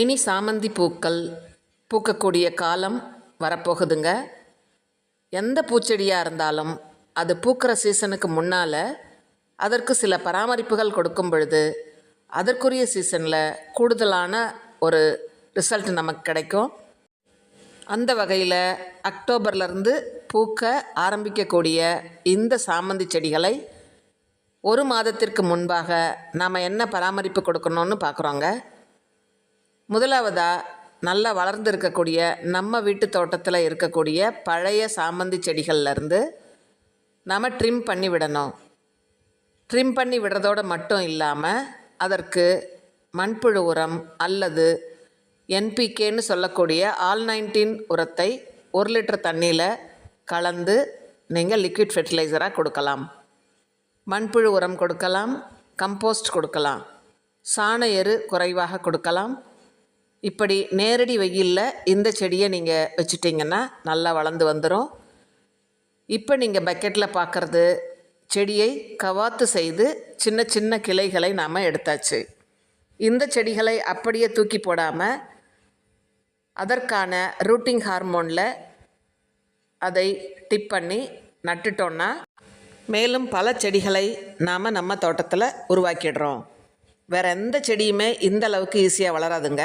இனி சாமந்தி பூக்கள் பூக்கக்கூடிய காலம் வரப்போகுதுங்க. எந்த பூச்செடியாக இருந்தாலும் அது பூக்கிற சீசனுக்கு முன்னால் அதற்கு சில பராமரிப்புகள் கொடுக்கும் பொழுது அதற்குரிய சீசனில் கூடுதலான ஒரு ரிசல்ட் நமக்கு கிடைக்கும். அந்த வகையில் அக்டோபர்லேருந்து பூக்க ஆரம்பிக்கக்கூடிய இந்த சாமந்தி செடிகளை ஒரு மாதத்திற்கு முன்பாக நாம் என்ன பராமரிப்பு கொடுக்கணும்னு பார்க்குறோங்க முதலாவதாக நல்லா வளர்ந்து இருக்கக்கூடிய நம்ம வீட்டு தோட்டத்தில் இருக்கக்கூடிய பழைய சாமந்தி செடிகள்லேருந்து நாம் ட்ரிம் பண்ணி விடணும். ட்ரிம் பண்ணி விடுறதோடு மட்டும் இல்லாமல் அதற்கு மண்புழு உரம் அல்லது என்பிகேன்னு சொல்லக்கூடிய ஆல் நைன்டீன் உரத்தை ஒரு லிட்டர் தண்ணியில் கலந்து நீங்கள் லிக்விட் ஃபெர்டிலைசராக கொடுக்கலாம். மண்புழு உரம் கொடுக்கலாம் கம்போஸ்ட் கொடுக்கலாம். சாண எரு குறைவாக கொடுக்கலாம். இப்படி நேரடி வெயிலில் இந்த செடியை நீங்கள் வச்சுட்டிங்கன்னா நல்லா வளர்ந்து வந்துடும் இப்போ நீங்கள் பக்கெட்டில் பார்க்குறது செடியை கவாத்து செய்து சின்ன சின்ன கிளைகளை நாம் எடுத்தாச்சு. இந்த செடிகளை அப்படியே தூக்கி போடாமல் அதற்கான ரூட்டிங் ஹார்மோனில் அதை டிப் பண்ணி நட்டுட்டோன்னா மேலும் பல செடிகளை நாம் நம்ம தோட்டத்தில் உருவாக்கிடுறோம். வேறு எந்த செடியுமே இந்த அளவுக்கு ஈஸியாக வளராதுங்க.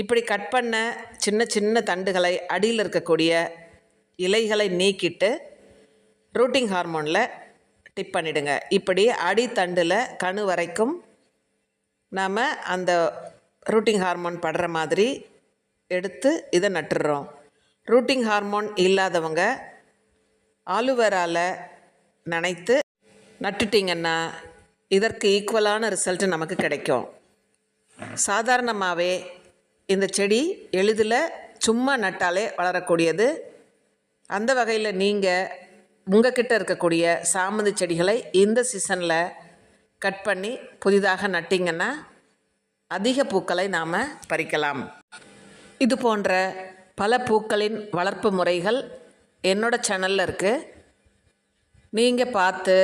இப்படி கட் பண்ண சின்ன சின்ன தண்டுகளை அடியில் இருக்கக்கூடிய இலைகளை நீக்கிட்டு ரூட்டிங் ஹார்மோனில் டிப் பண்ணிடுங்க. இப்படி அடித்தண்டில் கணு வரைக்கும் நாம் அந்த ரூட்டிங் ஹார்மோன் படுற மாதிரி எடுத்து இதை நட்டுடுறோம் ரூட்டிங் ஹார்மோன் இல்லாதவங்க ஆலுவேராவில் நனைத்து நட்டுட்டிங்கன்னா இதற்கு ஈக்குவலான ரிசல்ட் நமக்கு கிடைக்கும். சாதாரணமாகவே இந்த செடி எளிதில் சும்மா நட்டாலே வளரக்கூடியது. அந்த வகையில் நீங்கள் உங்ககிட்ட இருக்கக்கூடிய சாமந்தி செடிகளை இந்த சீசனில் கட் பண்ணி புதிதாக நட்டிங்கன்னா அதிக பூக்களை நாம் பறிக்கலாம். இது போன்ற பல பூக்களின் வளர்ப்பு முறைகள் என்னோட சேனலில் இருக்குது நீங்கள் பார்த்து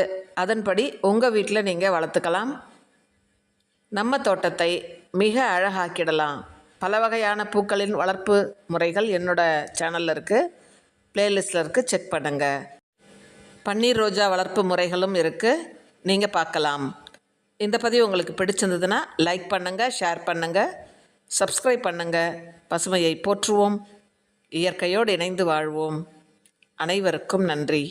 அதன்படி உங்கள் வீட்டில் நீங்கள் வளர்த்துக்கலாம். நம்ம தோட்டத்தை மிக அழகாக்கிடலாம். பல வகையான பூக்களின் வளர்ப்பு முறைகள் என்னோட சேனலில் இருக்குது ப்ளேலிஸ்ட்டில் இருக்குது செக் பண்ணுங்கள் பன்னீர் ரோஜா வளர்ப்பு முறைகளும் இருக்குது நீங்கள் பார்க்கலாம். இந்த பதிவு உங்களுக்கு பிடிச்சிருந்ததுன்னா லைக் பண்ணுங்கள் ஷேர் பண்ணுங்கள் சப்ஸ்கிரைப் பண்ணுங்கள் பசுமையை போற்றுவோம். இயற்கையோடு இணைந்து வாழ்வோம். அனைவருக்கும் நன்றி.